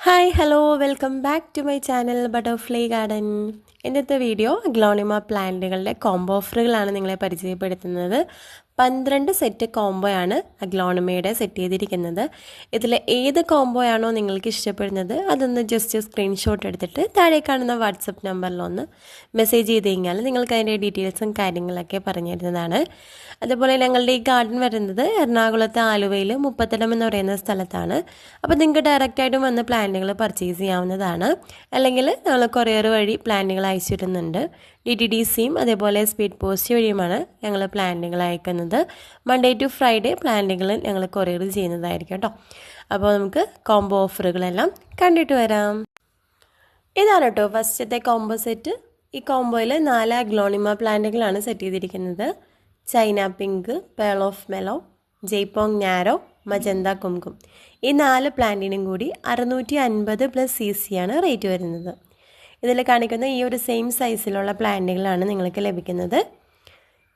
hi hello welcome back to my channel butterfly garden ഇന്നത്തെ video ഗ്ലോണിമ പ്ലാന്റുകളുടെ combo ഓഫറുകളാണ് നിങ്ങളെ പരിചയപ്പെടുത്തുന്നത്. പന്ത്രണ്ട് സെറ്റ് കോംബോയാണ് അഗ്ലോണിമയുടെ സെറ്റ് ചെയ്തിരിക്കുന്നത്. ഇതിൽ ഏത് കോംബോയാണോ നിങ്ങൾക്ക് ഇഷ്ടപ്പെടുന്നത് അതൊന്ന് ജസ്റ്റ് സ്ക്രീൻഷോട്ട് എടുത്തിട്ട് താഴെ കാണുന്ന വാട്സപ്പ് നമ്പറിലൊന്ന് മെസ്സേജ് ചെയ്ത് കഴിഞ്ഞാൽ നിങ്ങൾക്ക് അതിന്റെ ഡീറ്റെയിൽസും കാര്യങ്ങളൊക്കെ പറഞ്ഞു തരുന്നതാണ്. അതുപോലെ ഞങ്ങളുടെ ഈ ഗാർഡൻ വരുന്നത് എറണാകുളത്ത് ആലുവയിൽ മുപ്പത്തടം എന്ന് പറയുന്ന സ്ഥലത്താണ്. അപ്പോൾ നിങ്ങൾക്ക് ഡയറക്റ്റായിട്ടും വന്ന് പ്ലാന്റുകൾ പർച്ചേസ് ചെയ്യാവുന്നതാണ്. അല്ലെങ്കിൽ ഞങ്ങൾ കൊറിയർ വഴി പ്ലാന്റുകൾ അയച്ചിരുന്നുണ്ട്. ഡി ടി ഡി സിയും അതേപോലെ സ്പീഡ് പോസ്റ്റ് വഴിയുമാണ് ഞങ്ങൾ പ്ലാന്റുകൾ അയക്കുന്നത്. മൺഡേ ടു ഫ്രൈഡേ പ്ലാന്റുകൾ ഞങ്ങൾ കൊറിയർ ചെയ്യുന്നതായിരിക്കും കേട്ടോ. അപ്പോൾ നമുക്ക് കോംബോ ഓഫറുകളെല്ലാം കണ്ടിട്ട് വരാം. ഇതാണ് കേട്ടോ ഫസ്റ്റത്തെ കോംബോ സെറ്റ് ഈ കോംബോയിൽ നാല് അഗ്ലോണിമ പ്ലാന്റുകളാണ് സെറ്റ് ചെയ്തിരിക്കുന്നത്. China pink pearl of mellow Jaipong narrow magenta kumkum ഈ നാല് പ്ലാന്റിനും കൂടി അറുന്നൂറ്റി അൻപത് പ്ലസ് സി സി ആണ് റേറ്റ് വരുന്നത്. ഇതിൽ കാണിക്കുന്ന ഈ ഒരു സെയിം സൈസിലുള്ള പ്ലാന്റുകളാണ് നിങ്ങൾക്ക് ലഭിക്കുന്നത്.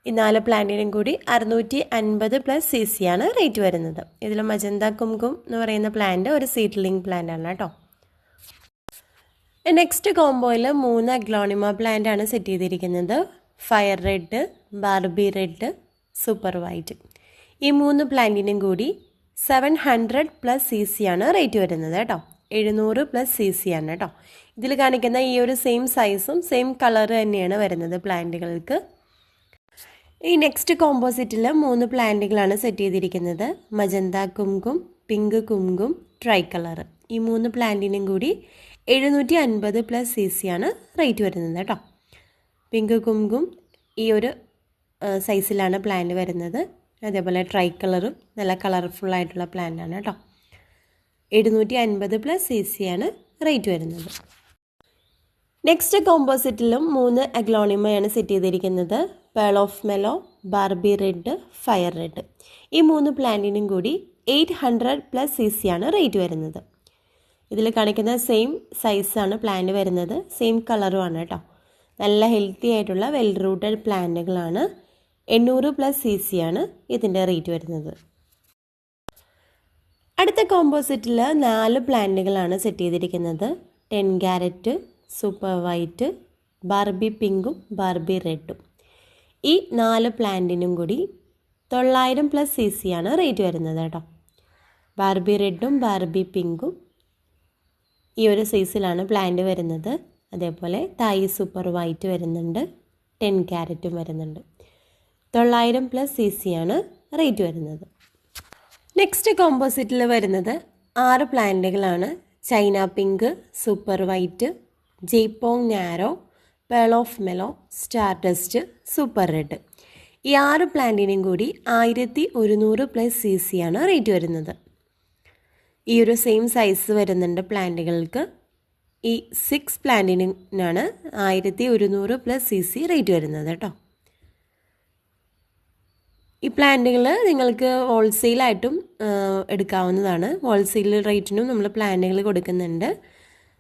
ഈ നാല് പ്ലാന്റിനും കൂടി അറുന്നൂറ്റി അൻപത് പ്ലസ് സി സി ആണ് റേറ്റ് വരുന്നത്. ഇതിൽ മജന്ത കുംകും എന്ന് പറയുന്ന പ്ലാന്റ് ഒരു സീഡ്ലിംഗ് പ്ലാന്റ് ആണ് കേട്ടോ. നെക്സ്റ്റ് കോംബോയിൽ മൂന്ന് അഗ്ലോണിമ പ്ലാന്റ് ആണ് സെറ്റ് ചെയ്തിരിക്കുന്നത്. Fire red Barbie red super white ഈ മൂന്ന് പ്ലാന്റിനും കൂടി seven hundred plus C C ആണ് റേറ്റ് വരുന്നത് കേട്ടോ. എഴുന്നൂറ് പ്ലസ് സി സി ആണ് കേട്ടോ. ഇതിൽ കാണിക്കുന്ന ഈ ഒരു സെയിം സൈസും സെയിം കളർ തന്നെയാണ് വരുന്നത് പ്ലാന്റുകൾക്ക്. ഈ നെക്സ്റ്റ് കോമ്പോസിറ്റിൽ മൂന്ന് പ്ലാന്റുകളാണ് സെറ്റ് ചെയ്തിരിക്കുന്നത്. Magenta kumkum pink kumkum tri colour ഈ മൂന്ന് പ്ലാന്റിനും കൂടി എഴുന്നൂറ്റി അൻപത് പ്ലസ് സി സി ആണ് റേറ്റ് വരുന്നത് കേട്ടോ പിങ്ക് കുങ്കും ഈ ഒരു സൈസിലാണ് പ്ലാന്റ് വരുന്നത്. അതേപോലെ ട്രൈ കളറും നല്ല കളർഫുൾ ആയിട്ടുള്ള പ്ലാന്റാണ് കേട്ടോ എഴുന്നൂറ്റി അൻപത് പ്ലസ് സി സി ആണ് റേറ്റ് വരുന്നത്. നെക്സ്റ്റ് കോമ്പോസിറ്റിലും മൂന്ന് അഗ്ലോണിമയാണ് സെറ്റ് ചെയ്തിരിക്കുന്നത്. Pearl of mellow Barbie red fire red ഈ മൂന്ന് പ്ലാന്റിനും കൂടി eight hundred plus C C ആണ് റേറ്റ് വരുന്നത്. ഇതിൽ കാണിക്കുന്ന സെയിം സൈസാണ് പ്ലാന്റ് വരുന്നത്. സെയിം കളറുമാണ് കേട്ടോ നല്ല ഹെൽത്തി ആയിട്ടുള്ള വെൽ റൂട്ടഡ് പ്ലാന്റുകളാണ് എണ്ണൂറ് പ്ലസ് സി സി ആണ് ഇതിന്റെ റേറ്റ് വരുന്നത്. അടുത്ത കോമ്പോസിറ്റിൽ നാല് പ്ലാന്റുകളാണ് സെറ്റ് ചെയ്തിരിക്കുന്നത്. Ten carat super white Barbie പിങ്കും ബാർബി റെഡും. ഈ നാല് പ്ലാന്റിനും കൂടി തൊള്ളായിരം പ്ലസ് സി സി ആണ് റേറ്റ് വരുന്നത് കേട്ടോ. ബാർബി റെഡും ബാർബി പിങ്കും ഈ ഒരു സൈസിലാണ് പ്ലാന്റ് വരുന്നത്. അതേപോലെ തായി സൂപ്പർ വൈറ്റ് വരുന്നുണ്ട് ടെൻ ക്യാരറ്റും വരുന്നുണ്ട്. തൊള്ളായിരം പ്ലസ് സി സി ആണ് റേറ്റ് വരുന്നത്. നെക്സ്റ്റ് കോമ്പോസിറ്റിൽ വരുന്നത് ആറ് പ്ലാന്റുകളാണ് China pink super white Jaipong narrow pearl of mellow star dust super red ഈ ആറ് പ്ലാന്റിനും കൂടി ആയിരത്തി ഒരുന്നൂറ് പ്ലസ് സി സി ആണ് റേറ്റ് വരുന്നത്. ഈ ഒരു സെയിം സൈസ് വരുന്നുണ്ട് പ്ലാന്റുകൾക്ക്. ഈ സിക്സ് പ്ലാന്റിനാണ് ആയിരത്തി ഒരുന്നൂറ് പ്ലസ് സി സി റേറ്റ് വരുന്നത് കേട്ടോ ഈ പ്ലാന്റുകൾ നിങ്ങൾക്ക് ഹോൾസെയിലായിട്ടും എടുക്കാവുന്നതാണ്. ഹോൾസെയിൽ റേറ്റിനും നമ്മൾ പ്ലാന്റുകൾ കൊടുക്കുന്നുണ്ട്.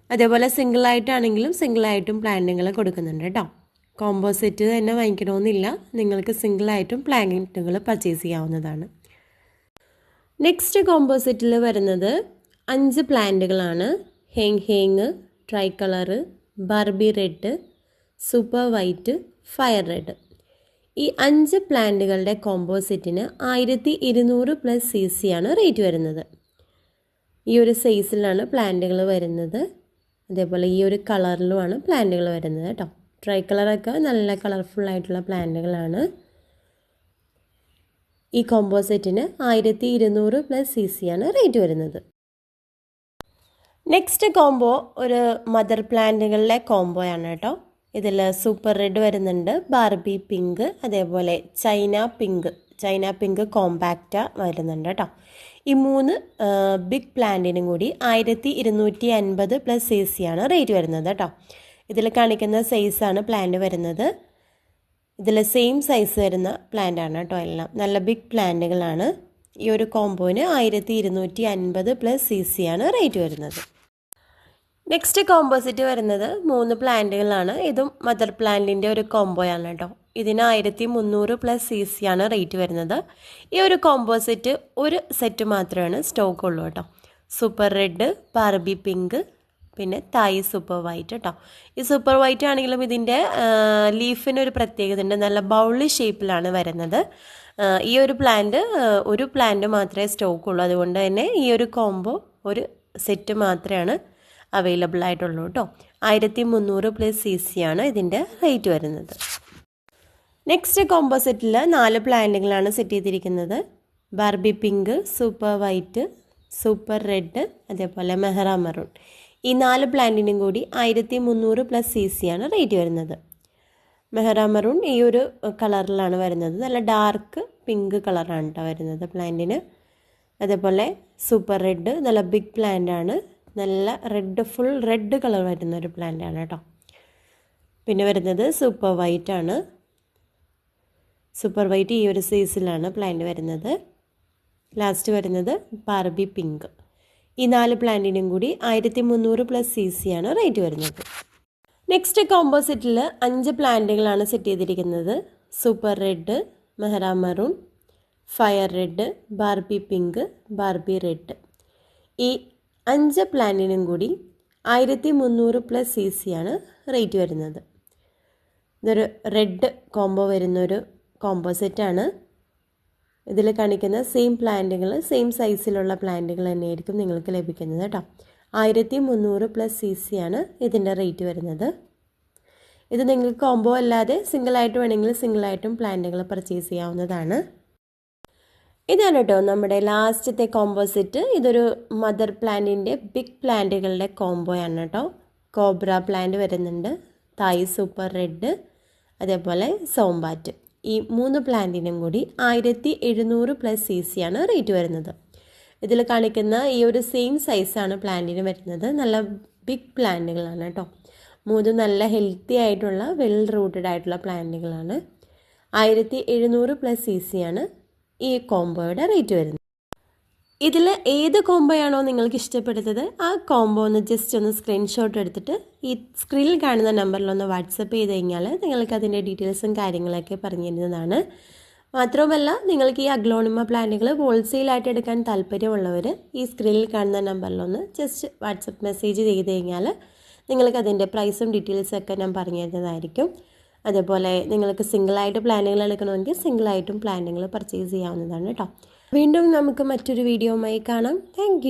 അതേപോലെ സിംഗിൾ ആയിട്ടാണെങ്കിലും സിംഗിളായിട്ടാണെങ്കിലും സിംഗിളായിട്ടും പ്ലാന്റുകൾ കൊടുക്കുന്നുണ്ട് കേട്ടോ. കോംബോ തന്നെ വാങ്ങിക്കണമെന്നില്ല. നിങ്ങൾക്ക് സിംഗിൾ ആയിട്ടും പ്ലാന്റുകൾ പർച്ചേസ് ചെയ്യാവുന്നതാണ് നെക്സ്റ്റ് കോമ്പോസിറ്റിൽ വരുന്നത് അഞ്ച് പ്ലാന്റുകളാണ്. Heng Heng tri colour Barbie red super white fire red. ഈ അഞ്ച് പ്ലാന്റുകളുടെ കോമ്പോസിറ്റിന് ആയിരത്തി ഇരുന്നൂറ് പ്ലസ് സി സി ആണ് റേറ്റ് വരുന്നത്. ഈ ഒരു സൈസിലാണ് പ്ലാന്റുകൾ വരുന്നത്. അതേപോലെ ഈ ഒരു കളറിലുമാണ് പ്ലാന്റുകൾ വരുന്നത് കേട്ടോ. ട്രൈ കളറൊക്കെ നല്ല കളർഫുൾ ആയിട്ടുള്ള പ്ലാന്റുകളാണ്. ഈ കോമ്പോസെറ്റിന് ആയിരത്തി ഇരുന്നൂറ് പ്ലസ് സി ആണ് റേറ്റ് വരുന്നത്. നെക്സ്റ്റ് കോംബോ ഒരു മദർ പ്ലാന്റുകളിലെ കോംബോ ആണ് കേട്ടോ. ഇതിൽ സൂപ്പർ റെഡ് വരുന്നുണ്ട് ബാർബി പിങ്ക് അതേപോലെ China pink China pink compact വരുന്നുണ്ട് കേട്ടോ. ഈ മൂന്ന് ബിഗ് പ്ലാന്റിനും കൂടി ആയിരത്തി ഇരുന്നൂറ്റി അൻപത് പ്ലസ് സി സി ആണ് റേറ്റ് വരുന്നത് കേട്ടോ ഇതിൽ കാണിക്കുന്ന സൈസാണ് പ്ലാന്റ് വരുന്നത്. ഇതിൽ സെയിം സൈസ് വരുന്ന പ്ലാന്റ് ആണ് കേട്ടോ എല്ലാം. നല്ല ബിഗ് പ്ലാന്റുകളാണ് ഈ ഒരു കോംബോന് ആയിരത്തി ഇരുന്നൂറ്റി അൻപത് പ്ലസ് സി സി ആണ് റേറ്റ് വരുന്നത്. നെക്സ്റ്റ് കോമ്പോസിറ്റ് വരുന്നത് മൂന്ന് പ്ലാന്റുകളാണ് ഇതും മദർ പ്ലാന്റിന്റെ ഒരു കോംബോയാണ് കേട്ടോ ഇതിന് ആയിരത്തി മുന്നൂറ് പ്ലസ് സി സി ആണ് റേറ്റ് വരുന്നത്. ഈ ഒരു കോമ്പോസിറ്റ് ഒരു സെറ്റ് മാത്രമാണ് സ്റ്റോക്ക് ഉള്ളൂ കേട്ടോ. സൂപ്പർ റെഡ് ബാർബി പിങ്ക് പിന്നെ തായ് സൂപ്പർ വൈറ്റ് കേട്ടോ ഈ സൂപ്പർ വൈറ്റ് ആണെങ്കിലും ഇതിന്റെ ലീഫിന് ഒരു പ്രത്യേകത ഉണ്ട് നല്ല ബൗളി ഷേപ്പിലാണ് വരുന്നത്. ഈ ഒരു പ്ലാന്റ് ഒരു പ്ലാന്റ് മാത്രമേ സ്റ്റോക്ക് ഉള്ളൂ. അതുകൊണ്ട് തന്നെ ഈ ഒരു കോംബോ ഒരു സെറ്റ് മാത്രമാണ് അവൈലബിൾ ആയിട്ടുള്ളൂ കേട്ടോ. ആയിരത്തി മുന്നൂറ് പ്ലസ് സി സി ആണ് ഇതിന്റെ റേറ്റ് വരുന്നത്. നെക്സ്റ്റ് കോമ്പോസിറ്റിൽ നാല് പ്ലാന്റുകളാണ് സെറ്റ് ചെയ്തിരിക്കുന്നത്. Barbie pink super white super red അതേപോലെ മെഹറ മെറൂൺ ഈ നാല് പ്ലാന്റിനും കൂടി ആയിരത്തി മുന്നൂറ് പ്ലസ് സി സി ആണ് റേറ്റ് വരുന്നത്. മെഹറ മെറൂൺ ഈ ഒരു കളറിലാണ് വരുന്നത്. നല്ല ഡാർക്ക് പിങ്ക് കളറാണ് കേട്ടോ വരുന്നത് പ്ലാന്റിന് അതേപോലെ സൂപ്പർ റെഡ് നല്ല ബിഗ് പ്ലാന്റ് ആണ്. നല്ല റെഡ് ഫുൾ റെഡ് കളർ വരുന്ന ഒരു പ്ലാന്റാണ് കേട്ടോ പിന്നെ വരുന്നത് സൂപ്പർ വൈറ്റ് ആണ്. സൂപ്പർ വൈറ്റ് ഈ ഒരു സൈസിലാണ് പ്ലാന്റ് വരുന്നത്. ലാസ്റ്റ് വരുന്നത് ബാർബി പിങ്ക് ഈ നാല് പ്ലാന്റിനും കൂടി ആയിരത്തി മുന്നൂറ് പ്ലസ് സി ആണ് റേറ്റ് വരുന്നത്. നെക്സ്റ്റ് കോമ്പോസിറ്റിൽ അഞ്ച് പ്ലാന്റുകളാണ് സെറ്റ് ചെയ്തിരിക്കുന്നത്. Super red Mehara maroon fire red Barbie pink Barbie red ഈ അഞ്ച് പ്ലാന്റിനും കൂടി ആയിരത്തി മുന്നൂറ് പ്ലസ് സി സി ആണ് റേറ്റ് വരുന്നത്. ഇതൊരു റെഡ് കോംബോ വരുന്നൊരു ആണ്. ഇതിൽ കാണിക്കുന്ന സെയിം പ്ലാന്റുകൾ സെയിം സൈസിലുള്ള പ്ലാന്റുകൾ തന്നെയായിരിക്കും നിങ്ങൾക്ക് ലഭിക്കുന്നത് കേട്ടോ. ആയിരത്തി മുന്നൂറ് പ്ലസ് സി സി ആണ് ഇതിന്റെ റേറ്റ് വരുന്നത്. ഇത് നിങ്ങൾക്ക് കോംബോ അല്ലാതെ സിംഗിളായിട്ട് വേണമെങ്കിൽ സിംഗിളായിട്ടും പ്ലാന്റുകൾ പർച്ചേസ് ചെയ്യാവുന്നതാണ്. ഇതാണ് കേട്ടോ നമ്മുടെ ലാസ്റ്റത്തെ കോമ്പോസിറ്റ് ഇതൊരു മദർ പ്ലാന്റിന്റെ ബിഗ് പ്ലാന്റുകളുടെ കോംബോയാണ് കേട്ടോ. കോബ്ര പ്ലാന്റ് വരുന്നുണ്ട്. തായ് സൂപ്പർ റെഡ് അതേപോലെ സോംബാറ്റ്. ഈ മൂന്ന് പ്ലാന്റിനും കൂടി ആയിരത്തി എഴുന്നൂറ് പ്ലസ് സി സി ആണ് റേറ്റ് വരുന്നത്. ഇതിൽ കാണിക്കുന്ന ഈ ഒരു സെയിം സൈസാണ് പ്ലാന്റിന് വരുന്നത്. നല്ല ബിഗ് പ്ലാന്റുകളാണ് കേട്ടോ മൂന്ന് നല്ല ഹെൽത്തി ആയിട്ടുള്ള വെൽ റൂട്ടഡ് ആയിട്ടുള്ള പ്ലാന്റുകളാണ്. ആയിരത്തി എഴുന്നൂറ് പ്ലസ് സി സി ആണ് ഈ കോംബോയുടെ റേറ്റ് വരുന്നത്. ഇതിൽ ഏത് കോംബോയാണോ നിങ്ങൾക്ക് ഇഷ്ടപ്പെടുന്നത് ആ കോംബോ ഒന്ന് ജസ്റ്റ് ഒന്ന് സ്ക്രീൻഷോട്ട് എടുത്തിട്ട് ഈ സ്ക്രീനിൽ കാണുന്ന നമ്പറിലൊന്ന് വാട്സപ്പ് ചെയ്ത് കഴിഞ്ഞാൽ നിങ്ങൾക്ക് അതിന്റെ ഡീറ്റെയിൽസും കാര്യങ്ങളൊക്കെ പറഞ്ഞു തരുന്നതാണ്. മാത്രവുമല്ല നിങ്ങൾക്ക് ഈ അഗ്ലോണിമ പ്ലാന്റുകൾ ഹോൾസെയിലായിട്ട് എടുക്കാൻ താല്പര്യമുള്ളവർ ഈ സ്ക്രീനിൽ കാണുന്ന നമ്പറിലൊന്ന് ജസ്റ്റ് വാട്സപ്പ് മെസ്സേജ് ചെയ്ത് കഴിഞ്ഞാൽ നിങ്ങൾക്ക് അതിന്റെ പ്രൈസും ഡീറ്റെയിൽസും ഒക്കെ ഞാൻ പറഞ്ഞു തരുന്നതായിരിക്കും. അതേപോലെ നിങ്ങൾക്ക് സിംഗിളായിട്ട് പ്ലാനുകൾ എടുക്കണമെങ്കിൽ സിംഗിളായിട്ടും പ്ലാനുകൾ പർച്ചേസ് ചെയ്യാവുന്നതാണ് കേട്ടോ വീണ്ടും നമുക്ക് മറ്റൊരു വീഡിയോയുമായി കാണാം. താങ്ക്